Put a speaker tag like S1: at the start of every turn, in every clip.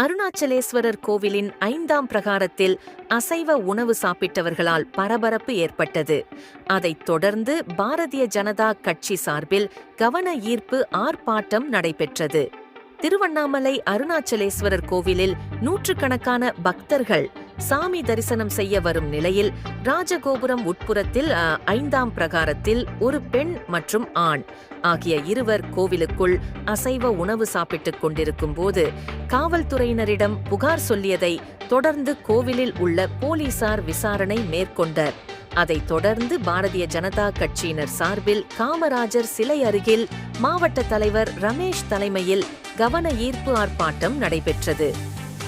S1: அருணாச்சலேஸ்வரர் கோவிலின் ஐந்தாம் பிரகாரத்தில் அசைவ உணவு சாப்பிட்டவர்களால் பரபரப்பு ஏற்பட்டது. அதைத் தொடர்ந்து பாரதிய ஜனதா கட்சி சார்பில் கவன ஈர்ப்பு ஆர்ப்பாட்டம் நடைபெற்றது. திருவண்ணாமலை அருணாச்சலேஸ்வரர் கோவிலில் நூற்றுக்கணக்கான பக்தர்கள் சாமி தரிசனம் செய்ய வரும் நிலையில் ராஜகோபுரம் உட்புறத்தில் ஐந்தாம் பிரகாரத்தில் ஒரு பெண் மற்றும் ஆண் ஆகிய இருவர் கோவிலுக்குள் அசைவ உணவு சாப்பிட்டுக் கொண்டிருக்கும் போது காவல்துறையினரிடம் புகார் சொல்லியதை தொடர்ந்து கோவிலில் உள்ள போலீசார் விசாரணை மேற்கொண்டர். அதைத் தொடர்ந்து பாரதிய ஜனதா கட்சியினர் சார்பில் காமராஜர் சிலை அருகில் மாவட்ட தலைவர் ரமேஷ் தலைமையில் கவன ஈர்ப்பு ஆர்ப்பாட்டம் நடைபெற்றது.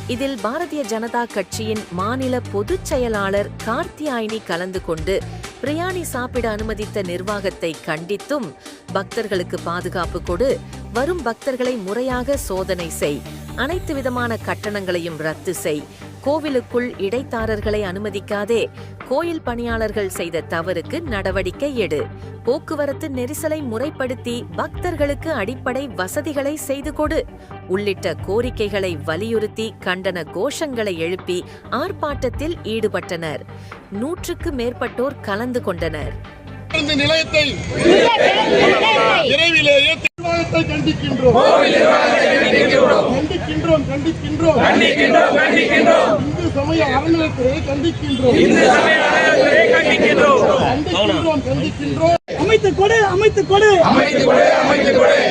S1: இதில் பாரதிய ஜனதா கட்சியின் மாநில பொதுச் செயலாளர் கார்த்தியாயினி கலந்து கொண்டு பிரியாணி சாப்பிட அனுமதித்த நிர்வாகத்தை கண்டித்தும் பக்தர்களுக்கு பாதுகாப்பு கொடு வரும் பக்தர்களை முறையாக சோதனை செய் அனைத்து விதமான கட்டணங்களையும் ரத்து செய் கோவிலுக்குள் இடைத்தாரர்களை அனுமதிக்காதே. கோயில் பணியாளர்கள் செய்த தவறுக்கு நடவடிக்கை எடு. போக்குவரத்து நெரிசலை முறைப்படுத்தி பக்தர்களுக்கு அடிப்படை வசதிகளை செய்து கொடு. உள்ளிட்ட கோரிக்கைகளை வலியுறுத்தி கண்டன கோஷங்களை எழுப்பி ஆர்ப்பாட்டத்தில் ஈடுபட்டனர். நூற்றுக்கு மேற்பட்டோர் கலந்து கொண்டனர்.
S2: நிலையத்தை விரைவிலேயே நிர்வாகத்தை கண்டிக்கின்றோம். கண்டிக்கின்றோம் கண்டிக்கின்றோம். இந்து சமய அறநிலையத்துறையை கண்டிக்கின்றோம். கண்டிக்கின்றோம் கண்டிக்கின்றோம்.
S3: அமைத்து கொடு அமைத்து கொடு.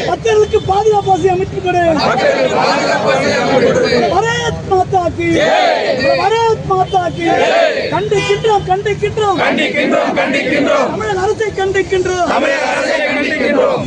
S3: பக்தர்களுக்கு பாதுகாப்பு அமைத்து கொடு. பரத் மாதா கி பரத் மாதா கி கண்டிக்கின்றோம். கண்டிக்கின்றோம். தமிழக அரசை கண்டிக்கின்றோம்.